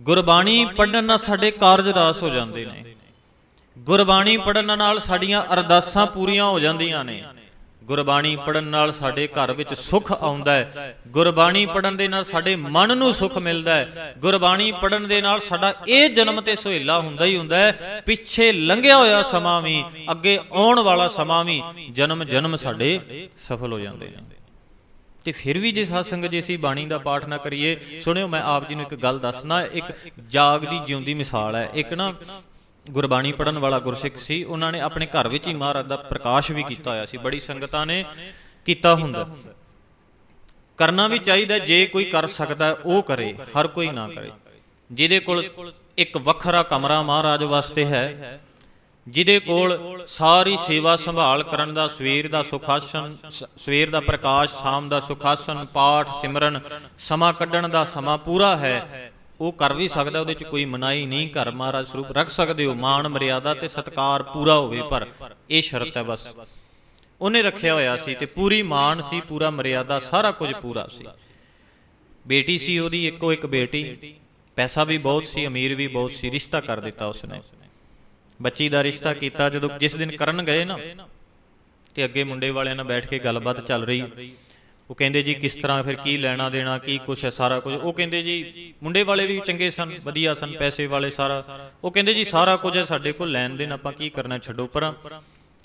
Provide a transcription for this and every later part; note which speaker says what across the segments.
Speaker 1: ਗੁਰਬਾਣੀ ਪੜਨ ਨਾਲ ਸਾਡੇ ਕਾਰਜ ਰਾਸ ਹੋ ਜਾਂਦੇ ਨੇ। ਗੁਰਬਾਣੀ ਪੜਨ ਨਾਲ ਸਾਡੀਆਂ ਅਰਦਾਸਾਂ ਪੂਰੀਆਂ ਹੋ ਜਾਂਦੀਆਂ ਨੇ। ਗੁਰਬਾਣੀ ਪੜਨ ਨਾਲ ਸਾਡੇ ਘਰ ਵਿੱਚ ਸੁੱਖ ਆਉਂਦਾ ਹੈ। ਗੁਰਬਾਣੀ ਪੜਨ ਦੇ ਨਾਲ ਸਾਡੇ ਮਨ ਨੂੰ ਸੁੱਖ ਮਿਲਦਾ ਹੈ। ਗੁਰਬਾਣੀ ਪੜਨ ਦੇ ਨਾਲ ਸਾਡਾ ਇਹ ਜਨਮ ਤੇ ਸੁਹੇਲਾ ਹੁੰਦਾ ਹੀ ਹੁੰਦਾ ਹੈ। ਪਿੱਛੇ ਲੰਘਿਆ ਹੋਇਆ ਸਮਾਂ ਵੀ, ਅੱਗੇ ਆਉਣ ਵਾਲਾ ਸਮਾਂ ਵੀ ਜਨਮ ਜਨਮ ਸਾਡੇ ਸਫਲ ਹੋ ਜਾਂਦੇ ਨੇ। ਤੇ ਫਿਰ ਵੀ ਜੇ ਸਾਧ ਸੰਗਤ ਜੇ ਅਸੀਂ ਬਾਣੀ ਦਾ ਪਾਠ ਨਾ ਕਰੀਏ, ਸੁਣਿਓ, ਮੈਂ ਆਪ ਜੀ ਨੂੰ ਇੱਕ ਗੱਲ ਦੱਸਣਾ ਇੱਕ ਜਾਗ ਦੀ ਜਿਉਂਦੀ ਮਿਸਾਲ ਹੈ। ਇੱਕ ਨਾ ਗੁਰਬਾਣੀ ਪੜਨ ਵਾਲਾ ਗੁਰਸਿੱਖ ਸੀ, ਉਹਨਾਂ ਨੇ ਆਪਣੇ ਘਰ ਵਿੱਚ ਹੀ ਮਹਾਰਾਜ ਦਾ ਪ੍ਰਕਾਸ਼ ਵੀ ਕੀਤਾ ਹੋਇਆ ਸੀ। ਬੜੀ ਸੰਗਤਾਂ ਨੇ ਕੀਤਾ ਹੁੰਦਾ। ਕਰਨਾ ਵੀ ਚਾਹੀਦਾ, ਜੇ ਕੋਈ ਕਰ ਸਕਦਾ, ਉਹ ਕਰੇ, ਹਰ ਕੋਈ ਨਾ ਕਰੇ। ਜਿਹਦੇ ਕੋਲ ਇੱਕ ਵੱਖਰਾ ਕਮਰਾ ਮਹਾਰਾਜ ਵਾਸਤੇ ਹੈ ਜਿਹਦੇ ਕੋਲ ਸਾਰੀ ਸੇਵਾ ਸੰਭਾਲ ਕਰਨ ਦਾ ਸਵੇਰ ਦਾ ਸੁਖਾਸਨ, ਸ- ਸਵੇਰ ਦਾ ਪ੍ਰਕਾਸ਼, ਸ਼ਾਮ ਦਾ ਸੁਖਾਸਨ, ਪਾਠ, ਸਿਮਰਨ, ਸਮਾਂ ਕੱਢਣ ਦਾ ਸਮਾਂ ਪੂਰਾ ਹੈ, ਉਹ ਕਰ ਵੀ ਸਕਦਾ, ਉਹਦੇ ਚ ਕੋਈ ਮਨਾਈ ਨਹੀਂ, ਘਰ ਮਹਾਰਾਜ ਸਰੂਪ ਰੱਖ ਸਕਦੇ ਹੋ, ਮਾਣ, ਮਰਿਆਦਾ ਤੇ ਸਤਕਾਰ ਪੂਰਾ ਹੋਵੇ, ਪਰ ਇਹ ਸ਼ਰਤ ਹੈ ਬਸ। ਉਹਨੇ ਰੱਖਿਆ ਹੋਇਆ ਸੀ ਤੇ ਪੂਰੀ ਮਾਣ ਸੀ, ਪੂਰਾ ਮਰਿਆਦਾ, ਸਾਰਾ ਕੁਝ ਪੂਰਾ ਸੀ। ਬੇਟੀ ਸੀ ਉਹਦੀ, ਇੱਕੋ ਇੱਕ ਬੇਟੀ, ਪੈਸਾ ਵੀ ਬਹੁਤ ਸੀ, ਅਮੀਰ ਵੀ ਬਹੁਤ ਸੀ, ਰਿਸ਼ਤਾ ਕਰ ਦਿੱਤਾ ਉਸਨੇ। ਬੱਚੀ ਦਾ ਰਿਸ਼ਤਾ ਕੀਤਾ ਜਦੋਂ ਜਿਸ ਦਿਨ ਕਰਨ ਗਏ ਨਾ, ਤੇ ਅੱਗੇ ਮੁੰਡੇ ਵਾਲਿਆਂ ਨਾਲ ਬੈਠ ਕੇ ਗੱਲਬਾਤ ਚੱਲ ਰਹੀ। ਉਹ ਕਹਿੰਦੇ ਜੀ, ਕਿਸ ਤਰ੍ਹਾਂ ਫਿਰ ਕੀ ਲੈਣਾ ਦੇਣਾ, ਕੀ ਕੁਛ ਹੈ ਸਾਰਾ ਕੁਝ। ਉਹ ਕਹਿੰਦੇ ਜੀ, ਮੁੰਡੇ ਵਾਲੇ ਵੀ ਚੰਗੇ ਸਨ, ਵਧੀਆ ਸਨ, ਪੈਸੇ ਵਾਲੇ ਸਾਰਾ। ਉਹ ਕਹਿੰਦੇ ਜੀ, ਸਾਰਾ ਕੁਝ ਹੈ ਸਾਡੇ ਕੋਲ, ਲੈਣ ਦੇਣ ਆਪਾਂ ਕੀ ਕਰਨਾ, ਛੱਡੋ ਪਰਾਂ।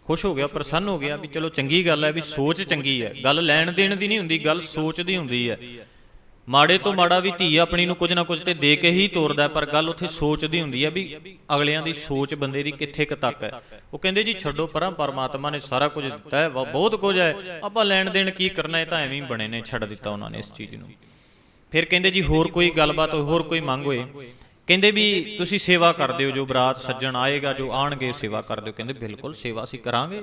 Speaker 1: ਖੁਸ਼ ਹੋ ਗਿਆ, ਪ੍ਰਸੰਨ ਹੋ ਗਿਆ ਵੀ ਚਲੋ ਚੰਗੀ ਗੱਲ ਹੈ ਵੀ ਸੋਚ ਚੰਗੀ ਹੈ। ਗੱਲ ਲੈਣ ਦੇਣ ਦੀ ਨਹੀਂ ਹੁੰਦੀ, ਗੱਲ ਸੋਚ ਦੀ ਹੁੰਦੀ ਹੈ। ਮਾੜੇ ਤੋਂ ਮਾੜਾ ਵੀ ਧੀ ਆਪਣੀ ਨੂੰ ਕੁਝ ਨਾ ਕੁਝ ਤੇ ਦੇ ਕੇ ਹੀ ਤੋਰਦਾ ਪਰ ਗੱਲ ਉੱਥੇ ਸੋਚ ਦੀ ਹੁੰਦੀ ਹੈ ਵੀ ਅਗਲਿਆਂ ਦੀ ਸੋਚ ਬੰਦੇ ਦੀ ਕਿੱਥੇ ਕੁ ਤੱਕ ਹੈ। ਉਹ ਕਹਿੰਦੇ ਜੀ, ਛੱਡੋ ਪਰਾਂ, ਪਰਮਾਤਮਾ ਨੇ ਸਾਰਾ ਕੁਝ ਦਿੱਤਾ ਹੈ, ਬਹੁਤ ਕੁਝ ਹੈ। ਆਪਾਂ ਲੈਣ ਦੇਣ ਕੀ ਕਰਨਾ, ਇਹ ਤਾਂ ਐਵੇਂ ਹੀ ਬਣੇ ਨੇ, ਛੱਡ ਦਿੱਤਾ ਉਹਨਾਂ ਨੇ ਇਸ ਚੀਜ਼ ਨੂੰ। ਫਿਰ ਕਹਿੰਦੇ ਜੀ, ਹੋਰ ਕੋਈ ਗੱਲਬਾਤ ਹੋਏ, ਹੋਰ ਕੋਈ ਮੰਗ ਹੋਏ? ਕਹਿੰਦੇ ਵੀ ਤੁਸੀਂ ਸੇਵਾ ਕਰਦੇ ਹੋ ਜੋ ਬਰਾਤ ਸੱਜਣ ਆਏਗਾ, ਜੋ ਆਣਗੇ ਸੇਵਾ ਕਰ ਦਿਓ ਕਹਿੰਦੇ ਬਿਲਕੁਲ ਸੇਵਾ ਅਸੀਂ ਕਰਾਂਗੇ,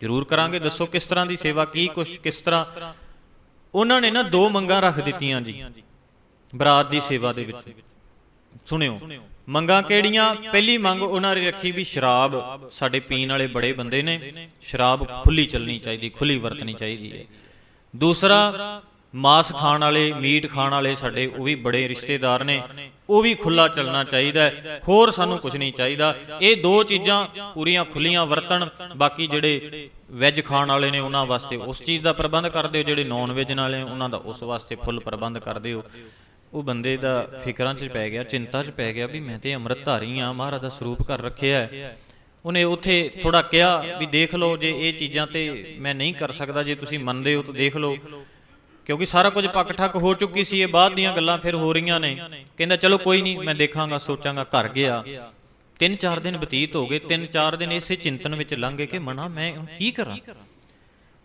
Speaker 1: ਜ਼ਰੂਰ ਕਰਾਂਗੇ। ਦੱਸੋ ਕਿਸ ਤਰ੍ਹਾਂ ਦੀ ਸੇਵਾ, ਕੀ ਕੁਛ, ਕਿਸ ਤਰ੍ਹਾਂ ਉਹਨਾਂ ਨੇ ਨਾ ਦੋ ਮੰਗਾਂ ਰੱਖ ਦਿੱਤੀਆਂ ਜੀ। ਬਰਾਤ ਦੀ ਸੇਵਾ ਦੇ ਵਿੱਚ। ਸੁਣਿਓ, ਮੰਗਾਂ ਕਿਹੜੀਆਂ? ਪਹਿਲੀ ਮੰਗ ਉਹਨਾਂ ਨੇ ਰੱਖੀ ਵੀ ਸ਼ਰਾਬ। ਸਾਡੇ ਪੀਣ ਵਾਲੇ ਬੜੇ ਬੰਦੇ ਨੇ। ਸ਼ਰਾਬ ਖੁੱਲੀ ਚੱਲਣੀ ਚਾਹੀਦੀ, ਖੁੱਲੀ ਵਰਤਣੀ ਚਾਹੀਦੀ ਹੈ। ਦੂਸਰਾ ਮਾਸ ਖਾਣ ਵਾਲੇ, ਮੀਟ ਖਾਣ ਵਾਲੇ ਸਾਡੇ ਉਹ ਵੀ ਬੜੇ ਰਿਸ਼ਤੇਦਾਰ ਨੇ, ਉਹ ਵੀ ਖੁੱਲਾ ਚੱਲਣਾ ਚਾਹੀਦਾ ਹੈ। ਹੋਰ ਸਾਨੂੰ ਕੁਝ ਨਹੀਂ ਚਾਹੀਦਾ। ਇਹ ਦੋ ਚੀਜ਼ਾਂ ਪੂਰੀਆਂ ਖੁੱਲੀਆਂ ਵਰਤਣ, ਬਾਕੀ ਜਿਹੜੇ ਵੈਜ ਖਾਣ ਵਾਲੇ ਨੇ ਉਹਨਾਂ ਵਾਸਤੇ ਉਸ ਚੀਜ਼ ਦਾ ਪ੍ਰਬੰਧ ਕਰ ਦਿਓ, ਜਿਹੜੇ ਨਾਨ ਵੈਜ ਵਾਲੇ ਉਹਨਾਂ ਦਾ ਉਸ ਵਾਸਤੇ ਫੁੱਲ ਪ੍ਰਬੰਧ ਕਰ ਦਿਓ। ਉਹ ਬੰਦੇ ਦਾ ਫਿਕਰਾਂ 'ਚ ਪੈ ਗਿਆ, ਚਿੰਤਾ 'ਚ ਪੈ ਗਿਆ ਵੀ ਮੈਂ ਤੇ ਅੰਮ੍ਰਿਤ ਧਾਰੀ ਆ ਮਹਾਰਾਜ ਦਾ ਸਰੂਪ ਕਰ ਰੱਖਿਆ ਹੈ। ਉਹਨੇ ਉੱਥੇ ਥੋੜਾ ਕਿਹਾ ਵੀ ਦੇਖ ਲਓ, ਜੇ ਇਹ ਚੀਜ਼ਾਂ ਤੇ ਮੈਂ ਨਹੀਂ ਕਰ ਸਕਦਾ, ਜੇ ਤੁਸੀਂ ਮੰਨਦੇ ਹੋ ਤਾਂ ਦੇਖ ਲਓ। ਕਿਉਂਕਿ ਸਾਰਾ ਕੁਝ ਪੱਕ ਠੱਕ ਹੋ ਚੁੱਕੀ ਸੀ, ਇਹ ਬਾਅਦ ਦੀਆਂ ਗੱਲਾਂ ਫਿਰ ਹੋ ਰਹੀਆਂ ਨੇ। ਕਹਿੰਦਾ, ਚਲੋ ਕੋਈ ਨਹੀਂ, ਮੈਂ ਦੇਖਾਂਗਾ, ਸੋਚਾਂਗਾ, ਘਰ ਗਿਆ। ਤਿੰਨ ਚਾਰ ਦਿਨ ਬਤੀਤ ਹੋ ਗਏ, ਤਿੰਨ ਚਾਰ ਦਿਨ ਇਸੇ ਚਿੰਤਨ ਵਿੱਚ ਲੰਘ ਗਏ ਕਿ ਮਨਾ, ਮੈਂ ਹੁਣ ਕੀ ਕਰਾਂ?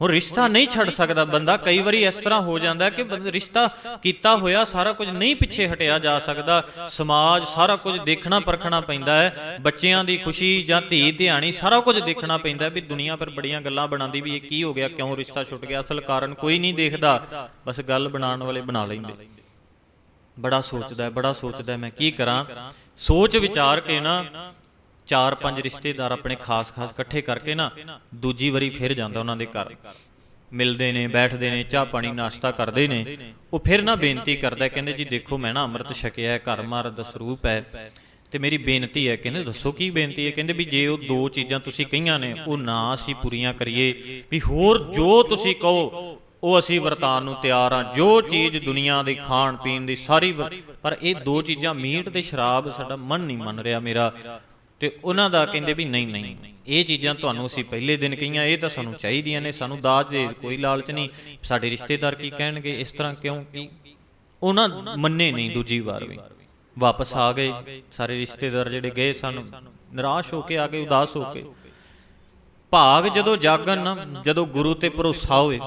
Speaker 1: ਹੁਣ ਰਿਸ਼ਤਾ ਨਹੀਂ ਛੱਡ ਸਕਦਾ ਬੰਦਾ। ਕਈ ਵਾਰੀ ਇਸ ਤਰ੍ਹਾਂ ਹੋ ਜਾਂਦਾ ਕਿ ਰਿਸ਼ਤਾ ਕੀਤਾ ਹੋਇਆ ਸਾਰਾ ਕੁਝ ਨਹੀਂ ਪਿੱਛੇ ਹਟਿਆ ਜਾ ਸਕਦਾ। ਸਮਾਜ ਸਾਰਾ ਕੁਝ ਦੇਖਣਾ ਪਰਖਣਾ ਪੈਂਦਾ ਹੈ। ਬੱਚਿਆਂ ਦੀ ਖੁਸ਼ੀ ਜਾਂ ਧੀ ਧਿਆਣੀ ਸਾਰਾ ਕੁਝ ਦੇਖਣਾ ਪੈਂਦਾ ਵੀ ਦੁਨੀਆ ਪਰ ਬੜੀਆਂ ਗੱਲਾਂ ਬਣਾਉਂਦੀ ਵੀ ਇਹ ਕੀ ਹੋ ਗਿਆ, ਕਿਉਂ ਰਿਸ਼ਤਾ ਛੁੱਟ ਗਿਆ? ਅਸਲ ਕਾਰਨ ਕੋਈ ਨਹੀਂ ਦੇਖਦਾ। ਬਸ ਗੱਲ ਬਣਾਉਣ ਵਾਲੇ ਬਣਾ ਲੈਂਦੇ। ਬੜਾ ਸੋਚਦਾ ਬੜਾ ਸੋਚਦਾ ਮੈਂ ਕੀ ਕਰਾਂ? ਸੋਚ ਵਿਚਾਰ ਕੇ ਨਾ ਚਾਰ ਪੰਜ ਰਿਸ਼ਤੇਦਾਰ ਆਪਣੇ ਖਾਸ-ਖਾਸ ਇਕੱਠੇ ਕਰਕੇ ਨਾ, ਦੂਜੀ ਵਾਰੀ ਫਿਰ ਜਾਂਦਾ ਉਹਨਾਂ ਦੇ ਘਰ। ਮਿਲਦੇ ਨੇ, ਬੈਠਦੇ ਨੇ, ਚਾਹ ਪਾਣੀ, ਨਾਸ਼ਤਾ ਕਰਦੇ ਨੇ। ਉਹ ਫਿਰ ਨਾ ਬੇਨਤੀ ਕਰਦਾ, ਕਹਿੰਦੇ ਜੀ ਦੇਖੋ, ਮੈਂ ਨਾ ਅੰਮ੍ਰਿਤ ਛਕਿਆ ਹੈ, ਘਰ ਮਾਰ ਦਾ ਸਰੂਪ ਹੈ। ਤੇ ਮੇਰੀ ਬੇਨਤੀ ਹੈ, ਕਹਿੰਦੇ ਦੱਸੋ ਕੀ ਬੇਨਤੀ ਹੈ? ਕਹਿੰਦੇ ਵੀ ਜੇ ਉਹ ਦੋ ਚੀਜ਼ਾਂ ਤੁਸੀਂ ਕਹੀਆਂ ਨੇ, ਉਹ ਨਾ ਅਸੀਂ ਪੂਰੀਆਂ ਕਰੀਏ। ਵੀ ਹੋਰ ਜੋ ਤੁਸੀਂ ਕਹੋ, ਉਹ ਅਸੀਂ ਵਰਤਾਨ ਨੂੰ ਤਿਆਰ ਆ ਜੋ ਚੀਜ਼ ਦੁਨੀਆ ਦੇ ਖਾਣ ਪੀਣ ਦੀ ਸਾਰੀ ਪਰ ਇਹ ਦੋ ਚੀਜ਼ਾਂ ਮੀਟ ਤੇ ਸ਼ਰਾਬ, ਸਾਡਾ ਮਨ ਨਹੀਂ ਮੰਨ ਰਿਹਾ ਮੇਰਾ। ਤੇ ਉਹਨਾਂ ਦਾ ਕਹਿੰਦੇ ਵੀ ਨਹੀਂ ਨਹੀਂ। ਇਹ ਚੀਜ਼ਾਂ ਤੁਹਾਨੂੰ ਅਸੀਂ ਪਹਿਲੇ ਦਿਨ ਕਹੀਆਂ, ਇਹ ਤਾਂ ਸਾਨੂੰ ਚਾਹੀਦੀਆਂ ਨੇ, ਸਾਨੂੰ ਦਾਜ ਦੇ ਕੋਈ ਲਾਲਚ ਨਹੀਂ। ਸਾਡੇ ਰਿਸ਼ਤੇਦਾਰ ਕੀ ਕਹਿਣਗੇ, ਇਸ ਤਰ੍ਹਾਂ ਕਿਉਂ ਕੀ ਉਹਨਾਂ ਮੰਨੇ ਨਹੀਂ ਦੂਜੀ ਵਾਰ ਵੀ। ਵਾਪਸ ਆ ਗਏ, ਸਾਰੇ ਰਿਸ਼ਤੇਦਾਰ ਜਿਹੜੇ ਗਏ ਸਨ, ਨਿਰਾਸ਼ ਹੋ ਕੇ ਆ ਗਏ, ਉਦਾਸ ਹੋ ਕੇ। ਭਾਗ ਜਦੋਂ ਜਾਗਣ ਨਾ, ਜਦੋਂ ਗੁਰੂ ਤੇ ਭਰੋਸਾ ਹੋਵੇ,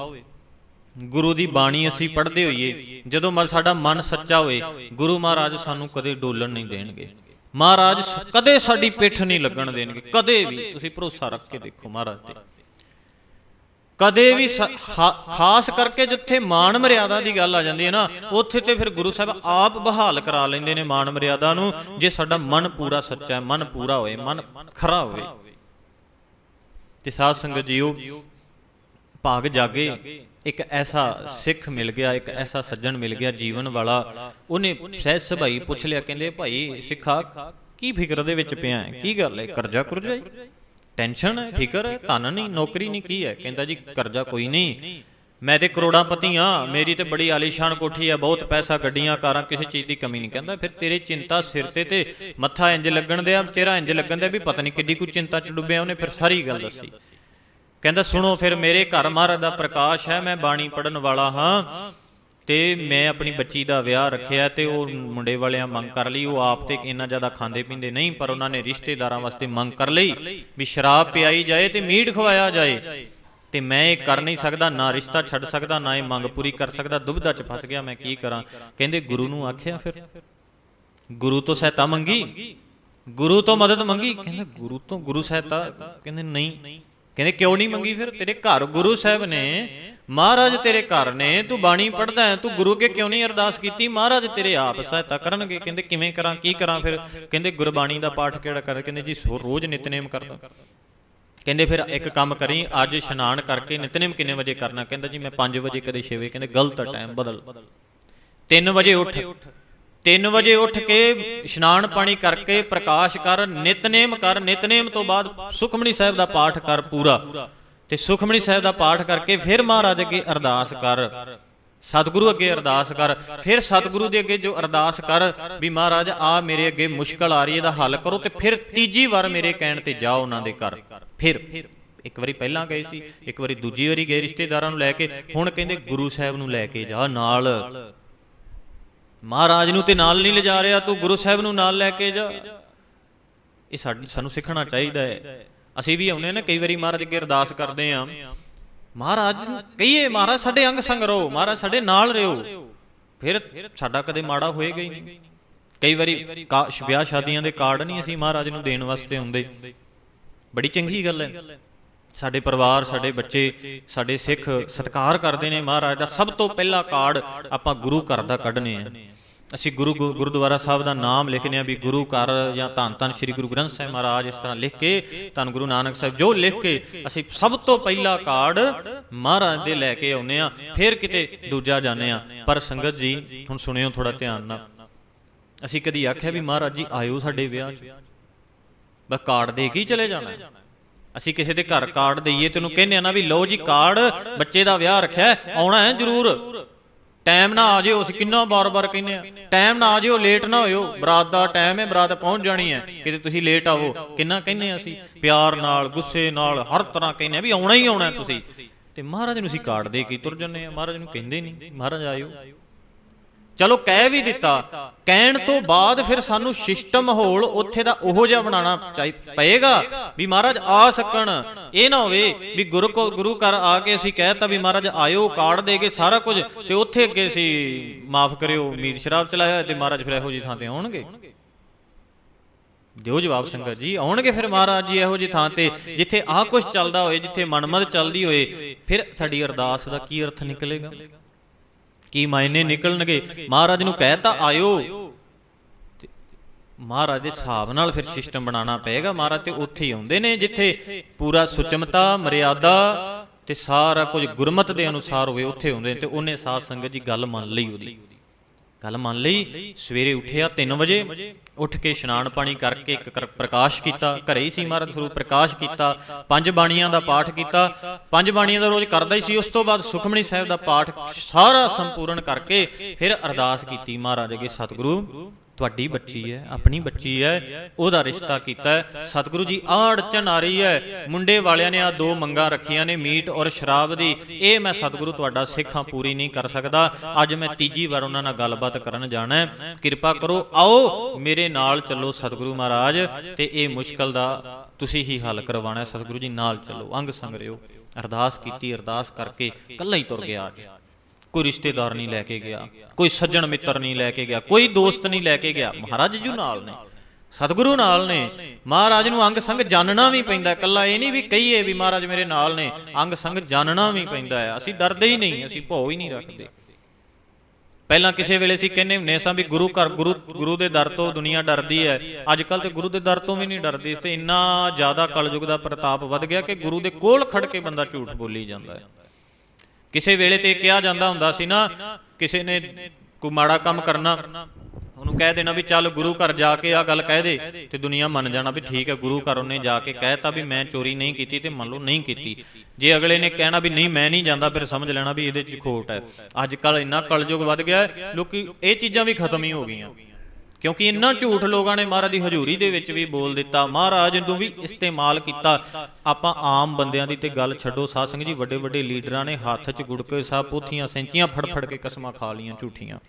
Speaker 1: ਗੁਰੂ ਦੀ ਬਾਣੀ ਅਸੀਂ ਪੜ੍ਹਦੇ ਹੋਈਏ, ਜਦੋਂ ਮਰ ਸਾਡਾ ਮਨ ਸੱਚਾ ਹੋਏ, ਗੁਰੂ ਮਹਾਰਾਜ ਸਾਨੂੰ ਕਦੇ ਡੋਲਣ ਨਹੀਂ ਦੇਣਗੇ। ਮਹਾਰਾਜ, ਕਦੇ ਸਾਡੀ ਪਿੱਠ ਨਹੀਂ ਲੱਗਣ ਦੇਣਗੇ। ਕਦੇ ਵੀ, ਤੁਸੀਂ ਭਰੋਸਾ ਰੱਖ ਕੇ ਦੇਖੋ ਮਹਾਰਾਜ ਤੇ। ਕਦੇ ਵੀ ਖਾਸ ਕਰਕੇ ਜਿੱਥੇ ਮਾਣ ਮਰਿਆਦਾ ਦੀ ਗੱਲ ਆ ਜਾਂਦੀ ਹੈ ਨਾ, ਉੱਥੇ ਤੇ ਫਿਰ ਗੁਰੂ ਸਾਹਿਬ ਆਪ ਬਹਾਲ ਕਰਾ ਲੈਂਦੇ ਨੇ ਮਾਣ ਮਰਿਆਦਾ ਨੂੰ, ਜੇ ਸਾਡਾ ਮਨ ਪੂਰਾ ਸੱਚਾ ਹੈ, ਮਨ ਪੂਰਾ ਹੋਏ, ਮਨ ਖਰਾ ਹੋਵੇ। ਤੇ ਸਾਧ ਸੰਗਤ ਜੀਓ, ਭਾਗ ਜਾਗੇ। ਇੱਕ ਐਸਾ ਸਿੱਖ ਮਿਲ ਗਿਆ, ਇੱਕ ਐਸਾ ਸੱਜਣ ਮਿਲ ਗਿਆ ਜੀਵਨ ਵਾਲਾ। ਉਹਨੇ ਸਹਿਜ ਸੁਭਾਈ ਪੁੱਛ ਲਿਆ, ਕਹਿੰਦੇ, ਭਾਈ, ਸਿੱਖਾ, ਕੀ ਫਿਕਰ ਦੇ ਵਿੱਚ ਪਿਆ ਹੈ? ਕੀ ਗੱਲ ਹੈ? ਕਰਜ਼ਾ ਕੁਰਜ਼ਾ ਹੈ? ਟੈਨਸ਼ਨ ਹੈ, ਫਿਕਰ ਹੈ, ਧਨ ਨਹੀਂ, ਨੌਕਰੀ ਨਹੀਂ, ਕੀ ਹੈ? ਕਹਿੰਦਾ ਜੀ, ਕਰਜ਼ਾ ਕੋਈ ਨਹੀਂ। ਮੈਂ ਤੇ ਕਰੋੜਾਂ ਪਤੀ ਆ ਮੇਰੀ ਤੇ ਬੜੀ ਆਲੀਸ਼ਾਨ ਕੋਠੀ ਆ ਬਹੁਤ ਪੈਸਾ ਗੱਡੀਆਂ, ਕਾਰਾਂ, ਕਿਸੇ ਚੀਜ਼ ਦੀ ਕਮੀ ਨਹੀਂ। ਕਹਿੰਦਾ, ਫਿਰ ਤੇਰੇ ਚਿੰਤਾ ਸਿਰ ਤੇ ਤੇ ਮੱਥਾ ਇੰਜ ਲੱਗਣ ਦਿਆ ਚਿਹਰਾ ਇੰਜ ਲੱਗਣ ਦਿਆ ਵੀ ਪਤਾ ਨਹੀਂ ਕਿੱਡੀ ਕੁ ਚਿੰਤਾ ਚ ਡੁੱਬਿਆ ਉਹਨੇ, ਫਿਰ ਸਾਰੀ ਗੱਲ ਦੱਸੀ। ਕਹਿੰਦਾ, ਸੁਣੋ, ਫਿਰ ਮੇਰੇ ਘਰ ਮਹਾਰਾਜ ਦਾ ਪ੍ਰਕਾਸ਼ ਹੈ, ਮੈਂ ਬਾਣੀ ਪੜਨ ਵਾਲਾ ਹਾਂ ਤੇ ਮੈਂ ਆਪਣੀ ਬੱਚੀ ਦਾ ਵਿਆਹ ਰੱਖਿਆ ਤੇ ਉਹ ਮੁੰਡੇ ਵਾਲਿਆਂ ਮੰਗ ਕਰ ਲਈ। ਉਹ ਆਪ ਤੇ ਇੰਨਾ ਜ਼ਿਆਦਾ ਖਾਂਦੇ ਪੀਂਦੇ ਨਹੀਂ, ਪਰ ਉਹਨਾਂ ਨੇ ਰਿਸ਼ਤੇਦਾਰਾਂ ਵਾਸਤੇ ਮੰਗ ਕਰ ਲਈ ਵੀ ਸ਼ਰਾਬ ਪਿਆਈ ਜਾਏ ਤੇ ਮੀਟ ਖਵਾਇਆ ਜਾਏ। ਤੇ ਮੈਂ ਇਹ ਕਰ ਨਹੀਂ ਸਕਦਾ, ਨਾ ਰਿਸ਼ਤਾ ਛੱਡ ਸਕਦਾ, ਨਾ ਇਹ ਮੰਗ ਪੂਰੀ ਕਰ ਸਕਦਾ। ਦੁਬਿਧਾ ਚ ਫਸ ਗਿਆ, ਮੈਂ ਕੀ ਕਰਾਂ? ਕਹਿੰਦੇ, ਗੁਰੂ ਨੂੰ ਆਖਿਆ ਫਿਰ, ਗੁਰੂ ਤੋਂ ਸਹਾਇਤਾ ਮੰਗੀ? ਗੁਰੂ ਤੋਂ ਮਦਦ ਮੰਗੀ? ਕਹਿੰਦੇ, ਗੁਰੂ ਤੋਂ ਗੁਰੂ ਸਹਾਇਤਾ? ਕਹਿੰਦੇ, ਨਹੀਂ। ਕਹਿੰਦੇ ਕਿਉਂ ਨਹੀਂ ਮੰਗੀ ਫਿਰ? ਤੇਰੇ ਘਰ ਗੁਰੂ ਸਾਹਿਬ ਨੇ, ਮਹਾਰਾਜ ਤੇਰੇ ਘਰ ਨੇ, ਤੂੰ ਬਾਣੀ ਪੜਦਾ ਹੈ, ਤੂੰ ਗੁਰੂ ਅੱਗੇ ਕਿਉਂ ਨਹੀਂ ਅਰਦਾਸ ਕੀਤੀ? ਮਹਾਰਾਜ ਤੇਰੇ ਆਪ ਸਹਾਇਤਾ ਕਰਨਗੇ। ਕਹਿੰਦੇ ਕਿਵੇਂ ਕਰਾਂ, ਕੀ ਕਰਾਂ ਫਿਰ? ਕਹਿੰਦੇ ਗੁਰਬਾਣੀ ਦਾ ਪਾਠ ਕਿਹੜਾ ਕਰ? ਕਹਿੰਦੇ ਜੀ ਸੋ ਰੋਜ਼ ਨਿਤਨੇਮ ਕਰਦਾ। ਕਹਿੰਦੇ ਫਿਰ ਇੱਕ ਕੰਮ ਕਰੀ, ਅੱਜ ਇਸ਼ਨਾਨ ਕਰਕੇ ਨਿਤਨੇਮ ਕਿੰਨੇ ਵਜੇ ਕਰਨਾ? ਕਹਿੰਦਾ ਜੀ ਮੈਂ 5 ਵਜੇ ਕਦੇ 6 ਵਜੇ ਕਹਿੰਦੇ ਗਲਤ ਟਾਈਮ ਬਦਲ। 3 ਵਜੇ ਉੱਠ। 3 ਵਜੇ ਉੱਠ ਕੇ ਇਸ਼ਨਾਨ ਪਾਣੀ ਕਰਕੇ ਪ੍ਰਕਾਸ਼ ਕਰ, ਨਿਤਨੇਮ ਕਰ, ਨਿਤਨੇਮ ਤੋਂ ਬਾਅਦ ਸੁਖਮਣੀ ਸਾਹਿਬ ਦਾ ਪਾਠ ਕਰ ਪੂਰਾ। ਤੇ ਸੁਖਮਣੀ ਸਾਹਿਬ ਦਾ ਪਾਠ ਕਰਕੇ ਫਿਰ ਮਹਾਰਾਜ ਅੱਗੇ ਅਰਦਾਸ ਕਰ। ਸਤਿਗੁਰੂ ਅੱਗੇ ਅਰਦਾਸ ਕਰ। ਫਿਰ ਸਤਿਗੁਰੂ ਦੇ ਅੱਗੇ ਜੋ ਅਰਦਾਸ ਕਰ, ਵੀ ਮਹਾਰਾਜ, ਆ ਮੇਰੇ ਅੱਗੇ ਮੁਸ਼ਕਲ ਆ ਰਹੀ ਇਹਦਾ ਹੱਲ ਕਰੋ ਤੇ ਫਿਰ ਤੀਜੀ ਵਾਰ ਮੇਰੇ ਕਹਿਣ ਤੇ ਜਾ ਉਹਨਾਂ ਦੇ ਘਰ। ਫਿਰ ਇੱਕ ਵਾਰੀ ਪਹਿਲਾਂ ਗਏ ਸੀ, ਇੱਕ ਵਾਰੀ ਦੂਜੀ ਵਾਰੀ ਗਏ, ਰਿਸ਼ਤੇਦਾਰਾਂ ਨੂੰ ਲੈ ਕੇ, ਹੁਣ ਕਹਿੰਦੇ ਗੁਰੂ ਸਾਹਿਬ ਨੂੰ ਲੈ ਕੇ ਜਾ ਨਾਲ। ਮਹਾਰਾਜ ਨੂੰ ਤੇ ਨਾਲ ਨਹੀਂ ਲਿਜਾ ਰਿਹਾ, ਤੂੰ ਗੁਰੂ ਸਾਹਿਬ ਨੂੰ ਨਾਲ ਲੈ ਕੇ ਜਾ। ਇਹ ਸਾਨੂੰ ਸਿੱਖਣਾ ਚਾਹੀਦਾ ਹੈ। ਅਸੀਂ ਵੀ ਆਉਨੇ ਨਾ, ਕਈ ਵਾਰੀ ਮਹਾਰਾਜ ਅੱਗੇ ਅਰਦਾਸ ਕਰਦੇ ਆ ਮਹਾਰਾਜ, ਕਹੀਏ, ਮਹਾਰਾਜ ਸਾਡੇ ਅੰਗ ਸੰਗ ਰਹੋ, ਮਹਾਰਾਜ ਸਾਡੇ ਨਾਲ ਰਹੋ। ਫਿਰ ਸਾਡਾ ਕਦੇ ਮਾੜਾ ਹੋਏਗਾ ਹੀ ਨਹੀਂ। ਕਈ ਵਾਰੀ ਵਿਆਹ ਸ਼ਾਦੀਆਂ ਦੇ ਕਾਰਡ ਨਹੀਂ ਅਸੀਂ ਮਹਾਰਾਜ ਨੂੰ ਦੇਣ ਵਾਸਤੇ ਹੁੰਦੇ ਬੜੀ ਚੰਗੀ ਗੱਲ ਹੈ। ਸਾਡੇ ਪਰਿਵਾਰ, ਸਾਡੇ ਬੱਚੇ, ਸਾਡੇ ਸਿੱਖ ਸਤਿਕਾਰ ਕਰਦੇ ਨੇ ਮਹਾਰਾਜ ਦਾ ਸਭ ਤੋਂ ਪਹਿਲਾ ਕਾਰਡ ਆਪਾਂ ਗੁਰੂ ਘਰ ਦਾ ਕੱਢਨੇ ਆ। ਅਸੀਂ ਗੁਰੂ ਗੁ- ਗੁਰਦੁਆਰਾ ਸਾਹਿਬ ਦਾ ਨਾਮ ਲਿਖਨੇ ਆ ਵੀ ਗੁਰੂ ਘਰ ਜਾਂ ਧੰਨ ਧੰਨ ਸ੍ਰੀ ਗੁਰੂ ਗ੍ਰੰਥ ਸਾਹਿਬ ਮਹਾਰਾਜ ਇਸ ਤਰ੍ਹਾਂ ਲਿਖ ਕੇ, ਧੰਨ ਗੁਰੂ ਨਾਨਕ ਸਾਹਿਬ ਜੋ ਲਿਖ ਕੇ ਅਸੀਂ ਸਭ ਤੋਂ ਪਹਿਲਾ ਕਾਰਡ ਮਹਾਰਾਜ ਦੇ ਲੈ ਕੇ ਆਉਨੇ ਆ, ਫਿਰ ਕਿਤੇ ਦੂਜਾ ਜਾਂਦੇ ਆ। ਪਰ ਸੰਗਤ ਜੀ, ਹੁਣ ਸੁਣਿਓ ਥੋੜਾ ਧਿਆਨ ਨਾਲ। ਅਸੀਂ ਕਦੀ ਆਖਿਆ ਵੀ ਮਹਾਰਾਜ ਜੀ ਆਇਓ ਸਾਡੇ ਵਿਆਹ 'ਚ। ਬਸ ਕਾਰਡ ਦੇ ਕੇ ਹੀ ਚਲੇ ਜਾਣਾ। ਅਸੀਂ ਕਿਸੇ ਦੇ ਘਰ ਕਾਰਡ ਦਈਏ ਤੈਨੂੰ ਕਹਿੰਦੇ ਆ ਨਾ ਵੀ ਲਓ ਜੀ ਕਾਰਡ ਬੱਚੇ ਦਾ ਵਿਆਹ ਰੱਖਿਆ ਹੈ, ਆਉਣਾ ਹੈ ਜ਼ਰੂਰ। ਟਾਈਮ ਨਾ ਆ ਜਿਓ ਅਸੀਂ ਕਿੰਨਾ ਬਾਰ-ਬਾਰ ਕਹਿੰਦੇ ਆ। ਟਾਈਮ ਨਾ ਆ ਜਿਓ ਲੇਟ ਨਾ ਹੋਇਓ। ਬਰਾਤ ਦਾ ਟਾਈਮ ਹੈ ਬਰਾਤ ਪਹੁੰਚ ਜਾਣੀ ਹੈ। ਕਿਤੇ ਤੁਸੀਂ ਲੇਟ ਆਵੋ। ਕਿੰਨਾ ਕਹਿੰਦੇ ਆ ਅਸੀਂ? ਪਿਆਰ ਨਾਲ ਗੁੱਸੇ ਨਾਲ ਹਰ ਤਰ੍ਹਾਂ ਕਹਿੰਦੇ ਆ ਵੀ ਆਉਣਾ ਹੀ ਆਉਣਾ ਤੁਸੀਂ। ਤੇ ਮਹਾਰਾਜ ਨੂੰ ਅਸੀਂ ਕਾਰਡ ਦੇ ਕੇ ਤੁਰ ਜੰਨੇ ਆ। ਮਹਾਰਾਜ ਨੂੰ ਕਹਿੰਦੇ ਨਹੀਂ। ਮਹਾਰਾਜ ਆਇਓ। ਚਲੋ ਕਹਿ ਵੀ ਦਿੱਤਾ, ਕਹਿਣ ਤੋਂ ਬਾਅਦ ਫਿਰ ਸਾਨੂੰ ਸਿਸਟਮ ਮਾਹੌਲ ਉੱਥੇ ਦਾ ਉਹੋ ਜਿਹਾ ਬਣਾਉਣਾ ਪਏਗਾ ਵੀ ਮਹਾਰਾਜ ਆ ਸਕਣ। ਇਹ ਨਾ ਹੋਵੇ ਵੀ ਗੁਰੂ ਕੋ, ਗੁਰੂ ਘਰ ਆ ਕੇ ਅਸੀਂ ਕਹਿਤਾ ਵੀ ਮਹਾਰਾਜ ਆਇਓ ਕਾਰਡ ਦੇ ਕੇ ਸਾਰਾ ਕੁਝ ਤੇ ਉੱਥੇ ਅੱਗੇ ਅਸੀਂ ਮਾਫ ਕਰਿਓ ਮੀਰ ਸ਼ਰਾਬ ਚਲਾਇਆ ਤੇ ਮਹਾਰਾਜ ਫਿਰ ਇਹੋ ਜੀ ਥਾਂ ਤੇ ਆਉਣਗੇ। ਦਿਓ ਜਵਾਬ ਸੰਗਤ ਜੀ, ਆਉਣਗੇ ਫਿਰ ਮਹਾਰਾਜ ਜੀ ਇਹੋ ਜੀ ਥਾਂ ਤੇ, ਜਿੱਥੇ ਆਹ ਕੁਝ ਚੱਲਦਾ ਹੋਏ, ਜਿੱਥੇ ਮਨਮਦ ਚੱਲਦੀ ਹੋਏ, ਫਿਰ ਸਾਡੀ ਅਰਦਾਸ ਦਾ ਕੀ ਅਰਥ ਨਿਕਲੇਗਾ? ਕੀ ਮਾਇਨੇ ਨਿਕਲਣਗੇ? ਮਹਾਰਾਜ ਨੂੰ ਕਹਿਤਾ ਆਇਓ। ਮਹਾਰਾਜ ਦੇ ਹਿਸਾਬ ਨਾਲ ਫਿਰ ਸਿਸਟਮ ਬਣਾਉਣਾ ਪਏਗਾ। ਮਹਾਰਾਜ ਤੇ ਉੱਥੇ ਹੀ ਆਉਂਦੇ ਨੇ, ਜਿੱਥੇ ਪੂਰਾ ਸੁਚਮਤਾ, ਮਰਿਆਦਾ ਤੇ ਸਾਰਾ ਕੁਝ ਗੁਰਮਤ ਦੇ ਅਨੁਸਾਰ ਹੋਵੇ, ਉੱਥੇ ਆਉਂਦੇ ਨੇ ਤੇ ਉਹਨੇ ਸਾਧ ਸੰਗਤ ਦੀ ਗੱਲ ਮੰਨ ਲਈ ਉਹਦੀ। ਗੱਲ ਮੰਨ ਲਈ, ਸਵੇਰੇ ਉੱਠਿਆ 3 ਵਜੇ, ਉੱਠ ਕੇ ਇਸ਼ਨਾਨ ਪਾਣੀ ਕਰਕੇ ਇੱਕ ਪ੍ਰਕਾਸ਼ ਕੀਤਾ, ਘਰੇ ਹੀ ਸੀ ਮਹਾਰਾਜ, ਸਰੂਪ ਪ੍ਰਕਾਸ਼ ਕੀਤਾ, ਪੰਜ ਬਾਣੀਆਂ ਦਾ ਪਾਠ ਕੀਤਾ, ਪੰਜ ਬਾਣੀਆਂ ਦਾ ਰੋਜ਼ ਕਰਦਾ ਹੀ ਸੀ, ਉਸ ਤੋਂ ਬਾਅਦ ਸੁਖਮਣੀ ਸਾਹਿਬ ਦਾ ਪਾਠ ਸਾਰਾ ਸੰਪੂਰਨ ਕਰਕੇ ਫਿਰ ਅਰਦਾਸ ਕੀਤੀ ਮਹਾਰਾਜ ਅਗੇ, ਸਤਿਗੁਰੂ ਤੁਹਾਡੀ ਬੱਚੀ ਹੈ, ਆਪਣੀ ਬੱਚੀ ਹੈ, ਉਹਦਾ ਰਿਸ਼ਤਾ ਕੀਤਾ ਸਤਿਗੁਰੂ ਜੀ ਆਹ ਅੜਚਨ ਆ ਰਹੀ ਹੈ। ਮੁੰਡੇ ਵਾਲਿਆਂ ਨੇ ਆ ਦੋ ਮੰਗਾਂ ਰੱਖੀਆਂ ਨੇ, ਮੀਟ ਔਰ ਸ਼ਰਾਬ ਦੀ। ਇਹ ਮੈਂ ਸਤਿਗੁਰੂ ਤੁਹਾਡਾ ਸਿੱਖਾਂ ਪੂਰੀ ਨਹੀਂ ਕਰ ਸਕਦਾ। ਅੱਜ ਮੈਂ ਤੀਜੀ ਵਾਰ ਉਹਨਾਂ ਨਾਲ ਗੱਲਬਾਤ ਕਰਨ ਜਾਣਾ ਕਿਰਪਾ ਕਰੋ, ਆਓ, ਮੇਰੇ ਨਾਲ ਚੱਲੋ ਸਤਿਗੁਰੂ ਮਹਾਰਾਜ। ਤੇ ਇਹ ਮੁਸ਼ਕਲ ਦਾ ਤੁਸੀਂ ਹੀ ਹੱਲ ਕਰਵਾਉਣਾ ਸਤਿਗੁਰੂ ਜੀ, ਨਾਲ ਚੱਲੋ, ਅੰਗ ਸੰਗ ਰਿਓ ਅਰਦਾਸ ਕੀਤੀ, ਅਰਦਾਸ ਕਰਕੇ ਕੱਲਾ ਹੀ ਤੁਰ ਗਿਆ ਅੱਜ। ਕੋਈ ਰਿਸ਼ਤੇਦਾਰ ਨਹੀਂ ਲੈ ਕੇ ਗਿਆ, ਕੋਈ ਸੱਜਣ ਮਿੱਤਰ ਨਹੀਂ ਲੈ ਕੇ ਗਿਆ, ਕੋਈ ਦੋਸਤ ਨਹੀਂ ਲੈ ਕੇ ਗਿਆ। ਮਹਾਰਾਜ ਜੀ ਨਾਲ ਨੇ, ਸਤਿਗੁਰੂ ਨਾਲ ਨੇ। ਮਹਾਰਾਜ ਨੂੰ ਅੰਗ ਸੰਗ ਜਾਣਨਾ ਵੀ ਪੈਂਦਾ ਕੱਲਾ ਇਹ ਨਹੀਂ ਵੀ ਕਹੀਏ ਵੀ ਮਹਾਰਾਜ ਮੇਰੇ ਨਾਲ ਨੇ, ਅੰਗ ਸੰਗ ਜਾਣਨਾ ਵੀ ਪੈਂਦਾ ਹੈ। ਅਸੀਂ ਡਰਦੇ ਹੀ ਨਹੀਂ, ਅਸੀਂ ਭੋ ਹੀ ਨਹੀਂ ਰੱਖਦੇ। ਪਹਿਲਾਂ ਕਿਸੇ ਵੇਲੇ ਅਸੀਂ ਕਹਿੰਦੇ ਹੁੰਨੇ ਸਾਂ ਵੀ ਗੁਰੂ ਘਰ, ਗੁਰੂ ਗੁਰੂ ਦੇ ਦਰ ਤੋਂ ਦੁਨੀਆ ਡਰਦੀ ਹੈ। ਅੱਜ ਕੱਲ ਤੇ ਗੁਰੂ ਦੇ ਦਰ ਤੋਂ ਵੀ ਨਹੀਂ ਡਰਦੀ ਤੇ ਇੰਨਾ ਜ਼ਿਆਦਾ ਕਲਯੁਗ ਦਾ ਪ੍ਰਤਾਪ ਵੱਧ ਗਿਆ ਕਿ ਗੁਰੂ ਦੇ ਕੋਲ ਖੜ ਕੇ ਬੰਦਾ ਝੂਠ ਬੋਲੀ ਜਾਂਦਾ ਹੈ। ਕਿਸੇ ਵੇਲੇ ਤੇ ਕਿਹਾ ਜਾਂਦਾ ਹੁੰਦਾ ਸੀ ਨਾ ਕਿਸੇ ਨੇ ਕੋਈ ਮਾੜਾ ਕੰਮ ਕਰਨਾ ਉਹਨੂੰ ਕਹਿ ਦੇਣਾ ਵੀ ਚੱਲ ਗੁਰੂ ਘਰ ਜਾ ਕੇ ਆ ਗੱਲ ਕਹਿ ਦੇ ਤੇ ਦੁਨੀਆ ਮੰਨ ਜਾਣਾ ਵੀ ਠੀਕ ਹੈ ਗੁਰੂ ਘਰ ਉਹਨੇ ਜਾ ਕੇ ਕਹਿਤਾ ਵੀ ਮੈਂ ਚੋਰੀ ਨਹੀਂ ਕੀਤੀ ਤੇ ਮੰਨ ਲਓ ਨਹੀਂ ਕੀਤੀ। ਜੇ ਅਗਲੇ ਨੇ ਕਹਿਣਾ ਵੀ ਨਹੀਂ ਮੈਂ ਨਹੀਂ ਜਾਂਦਾ ਫਿਰ ਸਮਝ ਲੈਣਾ ਵੀ ਇਹਦੇ 'ਚ ਖੋਟ ਹੈ। ਅੱਜ ਕੱਲ ਇੰਨਾ ਕਲਯੁਗ ਵੱਧ ਗਿਆ ਹੈ, ਲੋਕੀ ਇਹ ਚੀਜ਼ਾਂ ਵੀ ਖਤਮ ਹੀ ਹੋ ਗਈਆਂ। ਕਿਉਂਕਿ ਇੰਨਾ ਝੂਠ ਲੋਕਾਂ ਨੇ ਮਹਾਰਾਜ ਦੀ ਹਜ਼ੂਰੀ ਦੇ ਵਿੱਚ ਵੀ ਬੋਲ ਦਿੱਤਾ। ਮਹਾਰਾਜ ਨੂੰ ਵੀ ਇਸਤੇਮਾਲ ਕੀਤਾ। ਆਪਾਂ ਆਮ ਬੰਦਿਆਂ ਦੀ ਤੇ ਗੱਲ ਛੱਡੋ। ਸਾਧ ਸੰਗਤ ਜੀ ਵੱਡੇ ਵੱਡੇ ਲੀਡਰਾਂ ਨੇ ਹੱਥ 'ਚ ਗੁੜਕੇ ਸਾਹਿਬ ਪੋਥੀਆਂ, ਸੈਂਚੀਆਂ ਫੜ ਫੜ ਕੇ ਕਸਮਾਂ ਖਾ ਲੀਆਂ ਝੂਠੀਆਂ।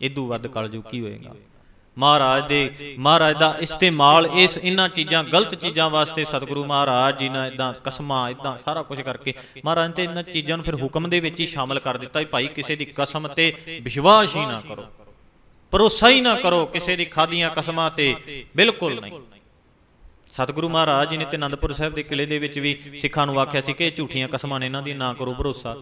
Speaker 1: ਇਦੋਂ ਵੱਧ ਕਲਯੁਗ ਕੀ ਹੋਏਗਾ? ਮਹਾਰਾਜ ਦੇ, ਮਹਾਰਾਜ ਦਾ ਇਸਤੇਮਾਲ ਇਸ ਇਹਨਾਂ ਚੀਜ਼ਾਂ, ਗਲਤ ਚੀਜ਼ਾਂ ਵਾਸਤੇ ਸਤਿਗੁਰੂ ਮਹਾਰਾਜ ਜੀ ਨੇ ਇਦਾਂ ਕਸਮਾਂ ਇਦਾਂ ਸਾਰਾ ਕੁਝ ਕਰਕੇ ਮਹਾਰਾਜ ਨੇ ਇਹਨਾਂ ਚੀਜ਼ਾਂ ਨੂੰ ਫਿਰ ਹੁਕਮ ਦੇ ਵਿੱਚ ਹੀ ਸ਼ਾਮਲ ਕਰ ਦਿੱਤਾ ਵੀ ਭਾਈ ਕਿਸੇ ਦੀ ਕਸਮ ਤੇ ਵਿਸ਼ਵਾਸ ਹੀ ਨਾ ਕਰੋ। ਭਰੋਸਾ ਹੀ ਨਾ ਕਰੋ ਕਿਸੇ ਦੀ ਖਾਦੀਆਂ ਕਸਮਾਂ ਤੇ। ਬਿਲਕੁਲ ਨਹੀਂ। ਸਤਿਗੁਰੂ ਮਹਾਰਾਜ ਜੀ ਨੇ ਤੇ ਆਨੰਦਪੁਰ ਸਾਹਿਬ ਦੇ ਕਿਲੇ ਦੇ ਵਿੱਚ ਵੀ ਸਿੱਖਾਂ ਨੂੰ ਆਖਿਆ ਸੀ ਕਿ ਇਹ ਝੂਠੀਆਂ ਕਸਮਾਂ ਨੇ ਇਹਨਾਂ ਦੀ ਨਾ ਕਰੋ ਭਰੋਸਾ।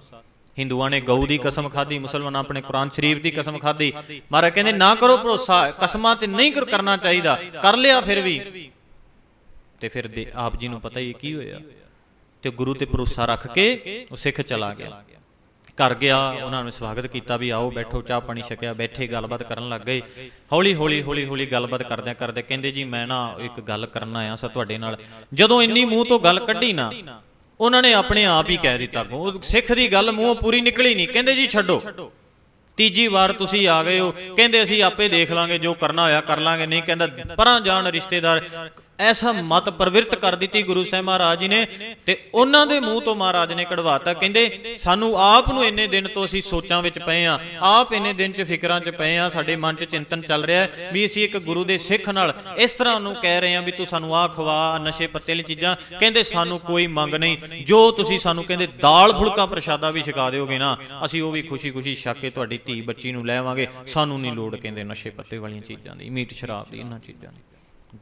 Speaker 1: ਹਿੰਦੂਆਂ ਨੇ ਗਊ ਦੀ ਕਸਮ ਖਾਧੀ, ਮੁਸਲਮਾਨਾਂ ਆਪਣੇ ਕੁਰਾਨ ਸ਼ਰੀਫ ਦੀ ਕਸਮ ਖਾਧੀ। ਮਹਾਰਾਜ ਕਹਿੰਦੇ, ਨਾ ਕਰੋ ਭਰੋਸਾ, ਕਸਮਾਂ ਤੇ ਨਹੀਂ ਕਰਨਾ ਚਾਹੀਦਾ। ਕਰ ਲਿਆ ਫਿਰ ਵੀ। ਤੇ ਫਿਰ ਦੇ ਆਪ ਜੀ ਨੂੰ ਪਤਾ ਹੀ ਕੀ ਹੋਇਆ। ਤੇ ਗੁਰੂ ਤੇ ਭਰੋਸਾ ਰੱਖ ਕੇ ਉਹ ਸਿੱਖ ਚਲਾ ਗਿਆ। ਘਰ ਗਿਆ, ਉਹਨਾਂ ਨੂੰ ਸਵਾਗਤ ਕੀਤਾ ਵੀ ਆਓ ਬੈਠੋ, ਚਾਹ ਪਾਣੀ ਛਕਿਆ, ਬੈਠੇ ਗੱਲਬਾਤ ਕਰਨ ਲੱਗ ਗਏ। ਹੌਲੀ ਹੌਲੀ ਹੌਲੀ ਹੌਲੀ ਗੱਲਬਾਤ ਕਰਦਿਆਂ ਕਰਦੇ ਕਹਿੰਦੇ ਜੀ, ਮੈਂ ਨਾ ਇੱਕ ਗੱਲ ਕਰਨ ਆਇਆ ਸਾਂ ਤੁਹਾਡੇ ਨਾਲ। ਜਦੋਂ ਇੰਨੀ ਮੂੰਹ ਤੋਂ ਗੱਲ ਕੱਢੀ ਨਾ, ਉਹਨਾਂ ਨੇ ਆਪਣੇ ਆਪ ਹੀ ਕਹਿ ਦਿੱਤਾ ਉਹ ਸਿੱਖ ਦੀ ਗੱਲ ਮੂੰਹੋਂ ਪੂਰੀ ਨਿਕਲੀ ਨਹੀਂ। ਕਹਿੰਦੇ ਜੀ, ਛੱਡੋ। ਤੀਜੀ ਵਾਰ ਤੁਸੀਂ ਆ ਗਏ ਹੋ। ਕਹਿੰਦੇ ਅਸੀਂ ਆਪੇ ਦੇਖ ਲਾਂਗੇ, ਜੋ ਕਰਨਾ ਹੋਇਆ ਕਰ ਲਾਂਗੇ, ਨਹੀਂ ਕਹਿੰਦਾ, ਪਰਾਂ ਜਾਣ ਰਿਸ਼ਤੇਦਾਰ ਐਸਾ ਮਤ ਪ੍ਰਵਿਰਤ ਕਰ ਦਿੱਤੀ ਗੁਰੂ ਸਾਹਿਬ ਮਹਾਰਾਜ ਜੀ ਨੇ ਤੇ ਉਹਨਾਂ ਦੇ ਮੂੰਹ ਤੋਂ ਮਹਾਰਾਜ ਨੇ ਕਢਵਾਤਾ। ਕਹਿੰਦੇ, ਸਾਨੂੰ ਆਪ ਨੂੰ ਇੰਨੇ ਦਿਨ ਤੋਂ ਅਸੀਂ ਸੋਚਾਂ ਵਿੱਚ ਪਏ ਆ। ਆਪ ਇੰਨੇ ਦਿਨ ਚ ਫਿਕਰਾਂ ਚ ਪਏ ਆ। ਸਾਡੇ ਮਨ ਚ ਚਿੰਤਨ ਚੱਲ ਰਿਹਾ ਵੀ ਅਸੀਂ ਇੱਕ ਗੁਰੂ ਦੇ ਸਿੱਖ ਨਾਲ ਇਸ ਤਰ੍ਹਾਂ ਉਹਨੂੰ ਕਹਿ ਰਹੇ ਆ ਵੀ ਤੂੰ ਸਾਨੂੰ ਆ ਖਵਾ ਨਸ਼ੇ ਪੱਤੇ ਵਾਲੀ ਚੀਜ਼ਾਂ। ਕਹਿੰਦੇ, ਸਾਨੂੰ ਕੋਈ ਮੰਗ ਨਹੀਂ। ਜੋ ਤੁਸੀਂ ਸਾਨੂੰ ਕਹਿੰਦੇ, ਦਾਲ ਫੁਲਕਾ ਪ੍ਰਸ਼ਾਦਾ ਵੀ ਛਕਾ ਦਿਓਗੇ ਨਾ, ਅਸੀਂ ਉਹ ਵੀ ਖੁਸ਼ੀ-ਖੁਸ਼ੀ ਛਕ ਕੇ ਤੁਹਾਡੀ ਧੀ ਬੱਚੀ ਨੂੰ ਲੈਵਾਂਗੇ ਸਾਨੂੰ ਨਹੀਂ ਲੋੜ ਕਹਿੰਦੇ ਨਸ਼ੇ ਪੱਤੇ ਵਾਲੀਆਂ ਚੀਜ਼ਾਂ ਦੀ, ਮੀਟ ਸ਼ਰਾਬ ਦੀ, ਇਹਨਾਂ ਚੀਜ਼ਾਂ ਦੀ।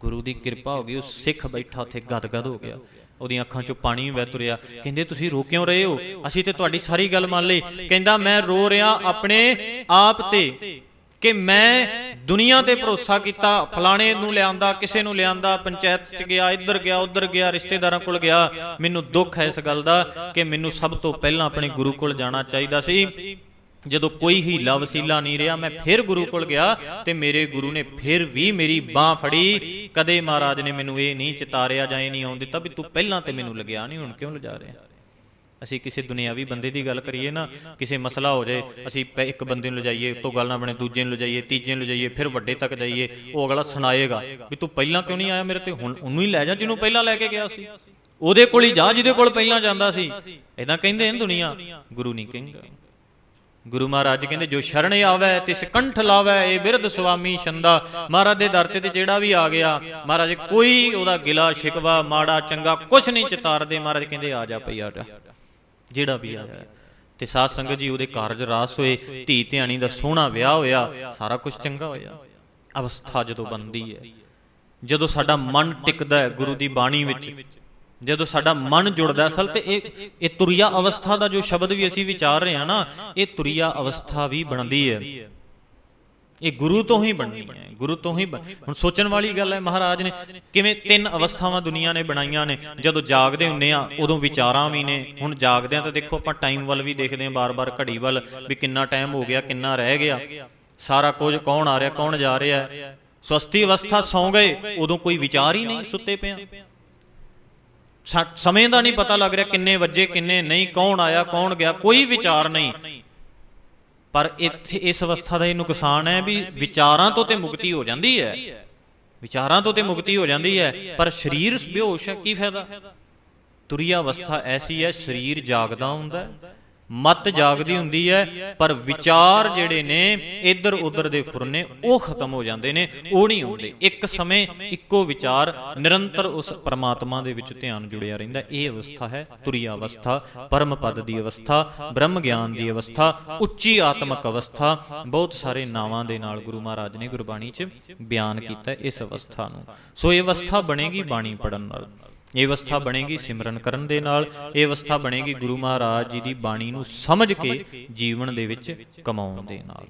Speaker 1: ਗੁਰੂ ਦੀ ਕਿਰਪਾ ਹੋ ਗਈ, ਉਹ ਸਿੱਖ ਬੈਠਾ ਉੱਥੇ ਗਦਗਦ ਹੋ ਗਿਆ। ਉਹਦੀਆਂ ਅੱਖਾਂ 'ਚੋਂ ਪਾਣੀ ਵਹਿ ਤੁਰਿਆ। ਕਹਿੰਦੇ, ਤੁਸੀਂ ਰੋ ਕਿਉਂ ਰਹੇ ਹੋ? ਅਸੀਂ ਤੇ ਤੁਹਾਡੀ ਸਾਰੀ ਗੱਲ ਮੰਨ ਲਈ। ਕਹਿੰਦਾ, ਮੈਂ ਰੋ ਰਿਹਾ ਆਪਣੇ ਆਪ ਤੇ ਕਿ ਮੈਂ ਦੁਨੀਆ ਤੇ ਭਰੋਸਾ ਕੀਤਾ, ਫਲਾਣੇ ਨੂੰ ਲਿਆਂਦਾ, ਕਿਸੇ ਨੂੰ ਲਿਆਂਦਾ, ਪੰਚਾਇਤ 'ਚ ਗਿਆ, ਇੱਧਰ ਗਿਆ, ਉੱਧਰ ਗਿਆ, ਰਿਸ਼ਤੇਦਾਰਾਂ ਕੋਲ ਗਿਆ। ਮੈਨੂੰ ਦੁੱਖ ਹੈ ਇਸ ਗੱਲ ਦਾ ਕਿ ਮੈਨੂੰ ਸਭ ਤੋਂ ਪਹਿਲਾਂ ਆਪਣੇ ਗੁਰੂ ਕੋਲ ਜਾਣਾ ਚਾਹੀਦਾ ਸੀ। ਜਦੋਂ ਕੋਈ ਹੀਲਾ ਵਸੀਲਾ ਨਹੀਂ ਰਿਹਾ, ਮੈਂ ਫਿਰ ਗੁਰੂ ਕੋਲ ਗਿਆ ਤੇ ਮੇਰੇ ਗੁਰੂ ਨੇ ਫਿਰ ਵੀ ਮੇਰੀ ਬਾਹ ਫੜੀ। ਕਦੇ ਮਹਾਰਾਜ ਨੇ ਮੈਨੂੰ ਇਹ ਨਹੀਂ ਚਿਤਾਰਿਆ ਜਾਂ ਇਹ ਨਹੀਂ ਆਉਣ ਦਿੱਤਾ ਵੀ ਤੂੰ ਪਹਿਲਾਂ ਤੇ ਮੈਨੂੰ ਲੱਗਿਆ ਨਹੀਂ, ਹੁਣ ਕਿਉਂ ਲਿਜਾ ਰਿਹਾ? ਅਸੀਂ ਕਿਸੇ ਦੁਨਿਆਵੀ ਬੰਦੇ ਦੀ ਗੱਲ ਕਰੀਏ ਨਾ, ਕਿਸੇ ਮਸਲਾ ਹੋ ਜਾਏ, ਅਸੀਂ ਇੱਕ ਬੰਦੇ ਨੂੰ ਲਿਜਾਈਏ ਤੋਂ ਗੱਲ ਨਾ ਬਣੇ, ਦੂਜੇ ਨੂੰ ਲਿਜਾਈਏ, ਤੀਜੇ ਨੂੰ ਲਿਜਾਈਏ, ਫਿਰ ਵੱਡੇ ਤੱਕ ਜਾਈਏ, ਉਹ ਅਗਲਾ ਸੁਣਾਏਗਾ ਵੀ ਤੂੰ ਪਹਿਲਾਂ ਕਿਉਂ ਨਹੀਂ ਆਇਆ ਮੇਰੇ ਤੇ? ਹੁਣ ਉਹਨੂੰ ਹੀ ਲੈ ਜਾ ਜਿਹਨੂੰ ਪਹਿਲਾਂ ਲੈ ਕੇ ਗਿਆ ਸੀ। ਉਹਦੇ ਕੋਲ ਹੀ ਜਾ ਜਿਹਦੇ ਕੋਲ ਪਹਿਲਾਂ ਜਾਂਦਾ ਸੀ। ਇਦਾਂ ਕਹਿੰਦੇ ਨੇ ਦੁਨੀਆ, ਗੁਰੂ ਨਹੀਂ ਕਹਿੰਦਾ। ਗੁਰੂ ਮਹਾਰਾਜ ਕਹਿੰਦੇ, ਜੋ ਸ਼ਰਣ ਆਵੇ, ਤਿਸ ਕੰਠ ਲਾਵੇ, ਇਹ ਬਿਰਧ ਸੁਆਮੀ ਛੰਦਾ। ਮਹਾਰਾਜ ਦੇ ਦਰ ਤੇ ਜਿਹੜਾ ਵੀ ਆ ਗਿਆ, ਮਹਾਰਾਜ ਕੋਈ ਉਹਦਾ ਗਿਲਾ ਸ਼ਿਕਵਾ, ਮਾੜਾ, ਚੰਗਾ ਕੁਛ ਨਹੀਂ ਚਿਤਾਰਦੇ। ਮਹਾਰਾਜ ਕਹਿੰਦੇ, ਆ ਜਾ ਪਈ ਆ ਜਾ। ਜਿਹੜਾ ਵੀ ਆ ਜਾ ਤੇ ਸਾਧ ਸੰਗਤ ਜੀ, ਉਹਦੇ ਕਾਰਜ ਰਾਸ ਹੋਏ, ਧੀ ਧਿਆਣੀ ਦਾ ਸੋਹਣਾ ਵਿਆਹ ਹੋਇਆ, ਸਾਰਾ ਕੁਝ ਚੰਗਾ ਹੋਇਆ। ਅਵਸਥਾ ਜਦੋਂ ਬਣਦੀ ਹੈ, ਜਦੋਂ ਸਾਡਾ ਮਨ ਟਿਕਦਾ ਹੈ ਗੁਰੂ ਦੀ ਬਾਣੀ ਵਿੱਚ ਜਦੋਂ ਸਾਡਾ ਮਨ ਜੁੜਦਾ ਅਸਲ ਤੇ ਇਹ ਇਹ ਤੁਰਿਆ ਅਵਸਥਾ ਦਾ ਜੋ ਸ਼ਬਦ ਵੀ ਅਸੀਂ ਵਿਚਾਰ ਰਹੇ ਹਾਂ ਨਾ ਇਹ ਤੁਰਿਆ ਅਵਸਥਾ ਵੀ ਬਣਦੀ ਹੈ। ਇਹ ਗੁਰੂ ਤੋਂ ਹੀ ਬਣਨੀ ਹੈ। ਗੁਰੂ ਤੋਂ ਹੀ ਹੁਣ ਸੋਚਣ ਵਾਲੀ ਗੱਲ ਹੈ ਮਹਾਰਾਜ ਨੇ ਕਿਵੇਂ ਤਿੰਨ ਅਵਸਥਾਵਾਂ ਦੁਨੀਆ ਨੇ ਬਣਾਈਆਂ ਨੇ। ਜਦੋਂ ਜਾਗਦੇ ਹੁੰਨੇ ਆ ਉਦੋਂ ਵਿਚਾਰਾਂ ਵੀ ਨੇ। ਹੁਣ ਜਾਗਦੇ ਆ ਤਾਂ ਦੇਖੋ ਆਪਾਂ ਟਾਈਮ ਵੱਲ ਵੀ ਦੇਖਦੇ ਆ ਬਾਰ-ਬਾਰ ਘੜੀ ਵੱਲ ਵੀ ਕਿੰਨਾ ਟਾਈਮ ਹੋ ਗਿਆ ਕਿੰਨਾ ਰਹਿ ਗਿਆ। ਸਾਰਾ ਕੁਝ ਕੌਣ ਆ ਰਿਹਾ ਕੌਣ ਜਾ ਰਿਹਾ। ਸਵਸਤੀ ਅਵਸਥਾ ਸੌਂ ਗਏ ਉਦੋਂ ਕੋਈ ਵਿਚਾਰ ਹੀ ਨਹੀਂ ਸੁੱਤੇ ਪਿਆ ਸਮੇਂ ਦਾ ਨਹੀਂ ਪਤਾ ਲੱਗ ਰਿਹਾ ਕਿੰਨੇ ਵਜੇ, ਕਿੰਨੇ ਨਹੀਂ, ਕੌਣ ਆਇਆ, ਕੌਣ ਗਿਆ, ਕੋਈ ਵਿਚਾਰ ਨਹੀਂ। ਪਰ ਇੱਥੇ ਇਸ ਅਵਸਥਾ ਦਾ ਇਹ ਨੁਕਸਾਨ ਹੈ ਵੀ ਵਿਚਾਰਾਂ ਤੋਂ ਤੇ ਮੁਕਤੀ ਹੋ ਜਾਂਦੀ ਹੈ। ਵਿਚਾਰਾਂ ਤੋਂ ਤੇ ਮੁਕਤੀ ਹੋ ਜਾਂਦੀ ਹੈ, ਪਰ ਸਰੀਰ ਬੇਹੋਸ਼ ਹੈ, ਕੀ ਫਾਇਦਾ? ਤੁਰਿਆ ਅਵਸਥਾ ਐਸੀ ਹੈ, ਸਰੀਰ ਜਾਗਦਾ ਹੁੰਦਾ ਹੈ। ਮਤ ਜਾਗਦੀ ਹੁੰਦੀ ਹੈ, ਪਰ ਵਿਚਾਰ ਜਿਹੜੇ ਨੇ ਇੱਧਰ ਉੱਧਰ ਦੇ ਫੁਰਨੇ, ਉਹ ਖਤਮ ਹੋ ਜਾਂਦੇ ਨੇ, ਉਹ ਨਹੀਂ ਹੁੰਦੇ। ਇੱਕ ਸਮੇਂ ਇੱਕੋ ਵਿਚਾਰ ਨਿਰੰਤਰ ਉਸ ਪਰਮਾਤਮਾ ਦੇ ਵਿੱਚ ਧਿਆਨ ਜੁੜਿਆ ਰਹਿੰਦਾ। ਇਹ ਅਵਸਥਾ ਹੈ ਤੁਰਿਆ ਅਵਸਥਾ ਪਰਮ ਪਦ ਦੀ ਅਵਸਥਾ, ਬ੍ਰਹਮ ਗਿਆਨ ਦੀ ਅਵਸਥਾ, ਉੱਚੀ ਆਤਮਕ ਅਵਸਥਾ। ਬਹੁਤ ਸਾਰੇ ਨਾਵਾਂ ਦੇ ਨਾਲ ਗੁਰੂ ਮਹਾਰਾਜ ਨੇ ਗੁਰਬਾਣੀ 'ਚ ਬਿਆਨ ਕੀਤਾ ਇਸ ਅਵਸਥਾ ਨੂੰ। ਸੋ ਇਹ ਅਵਸਥਾ ਬਣੇਗੀ ਬਾਣੀ ਪੜਨ ਨਾਲ। ਇਹ ਅਵਸਥਾ ਬਣੇਗੀ ਸਿਮਰਨ ਕਰਨ ਦੇ ਨਾਲ, ਇਹ ਅਵਸਥਾ ਬਣੇਗੀ ਗੁਰੂ ਮਹਾਰਾਜ ਜੀ ਦੀ ਬਾਣੀ ਨੂੰ ਸਮਝ ਕੇ ਜੀਵਨ ਦੇ ਵਿੱਚ ਕਮਾਉਣ ਦੇ ਨਾਲ।